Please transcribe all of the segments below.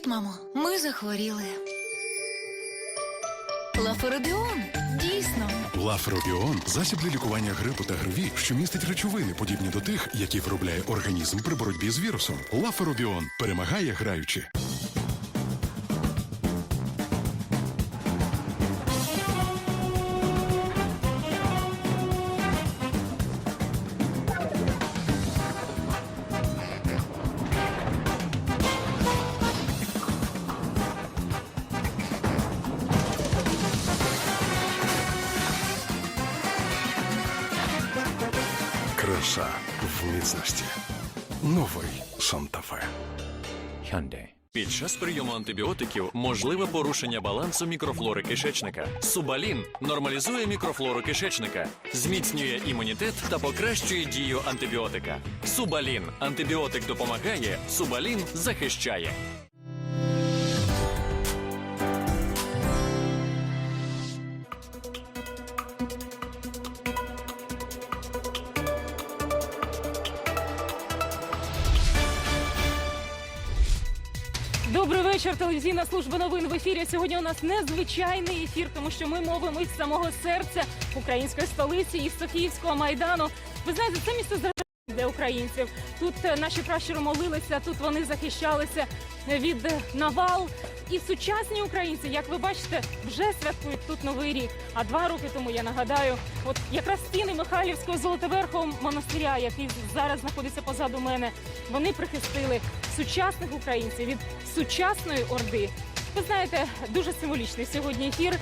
Привіт, мамо. Ми захворіли. Лаферодіон. Дійсно. Лафробіон засіб для лікування грипу та гриві, що містить речовини, подібні до тих, які виробляє організм при боротьбі з вірусом. Лаферобіон перемагає граючи. Краса в міцності. Новий Санта-Фе. Hyundai. Під час прийому антибіотиків можливе порушення балансу мікрофлори кишечника. Субалін нормалізує мікрофлору кишечника, зміцнює імунітет та покращує дію антибіотика. Субалін антибіотик допомагає, субалін захищає. Добрий вечір. Телевізійна служба новин в ефірі. Сьогодні у нас незвичайний ефір, тому що ми мовимо із самого серця української столиці із Софіївського майдану. Ви знаєте, це місце для українців. Тут е, наші пращури молилися, тут вони захищалися від навал. І сучасні українці, як ви бачите, вже святкують тут новий рік. А два роки тому я нагадаю, от якраз стіни Михайлівського золотоверхового монастиря, який зараз знаходиться позаду мене, вони прихистили сучасних українців від сучасної орди. Ви знаєте, дуже символічний сьогодні ефір,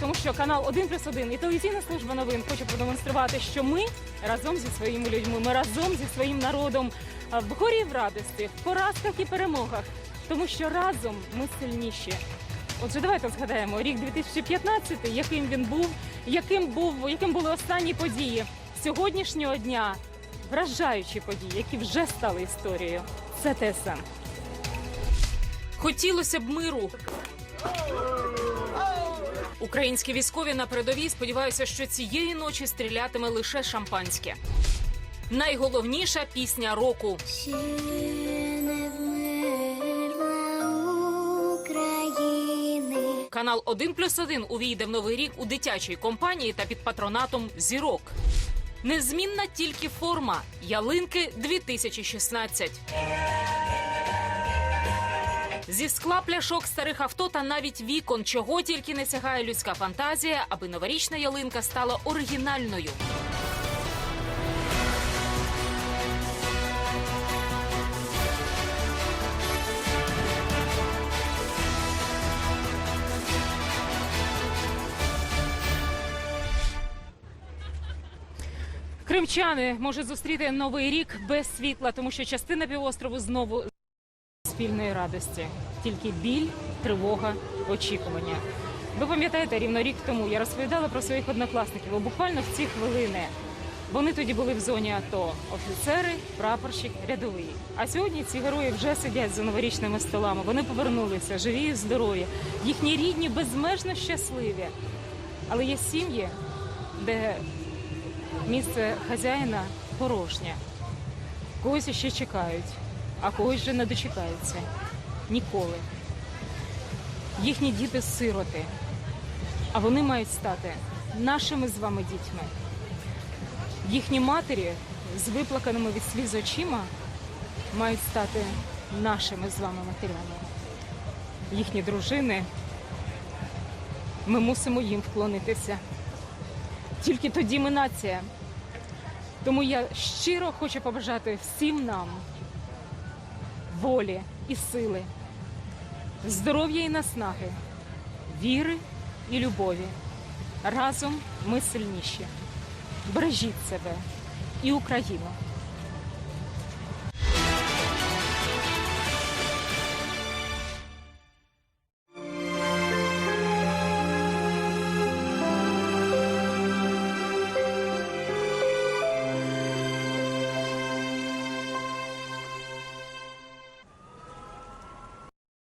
тому що канал 1 плюс 1 і телевізійна служба новин хоче продемонструвати, що ми разом зі своїми людьми, ми разом зі своїм народом в горі в радості, в поразках і перемогах, тому що разом ми сильніші. Отже, давайте згадаємо рік 2015, яким він був, яким був, яким були останні події сьогоднішнього дня. Вражаючі події, які вже стали історією. Це ТСН. Хотілося б миру. Українські військові на передовій сподіваються, що цієї ночі стрілятиме лише шампанське. Найголовніша пісня року. Канал 1 плюс 1 увійде в новий рік у дитячій компанії та під патронатом зірок. Незмінна тільки форма ялинки 2016. Зі скла пляшок старих авто та навіть вікон, чого тільки не сягає людська фантазія, аби новорічна ялинка стала оригінальною. Кримчани можуть зустріти новий рік без світла, тому що частина півострову знову спільної радості. Тільки біль, тривога, очікування. Ви пам'ятаєте, рівно рік тому я розповідала про своїх однокласників. бо Буквально в ці хвилини вони тоді були в зоні АТО. Офіцери, прапорщик, рядовий. А сьогодні ці герої вже сидять за новорічними столами. Вони повернулися, живі і здорові. Їхні рідні безмежно щасливі. Але є сім'ї, де місце хазяїна порожнє. Когось ще чекають, а когось вже не дочекаються. Ніколи. Їхні діти сироти, а вони мають стати нашими з вами дітьми. Їхні матері з виплаканими від сліз очима мають стати нашими з вами матерями. Їхні дружини ми мусимо їм вклонитися. Тільки тоді ми нація. Тому я щиро хочу побажати всім нам волі і сили, здоров'я і наснаги, віри і любові. Разом ми сильніші. Бережіть себе і Україну.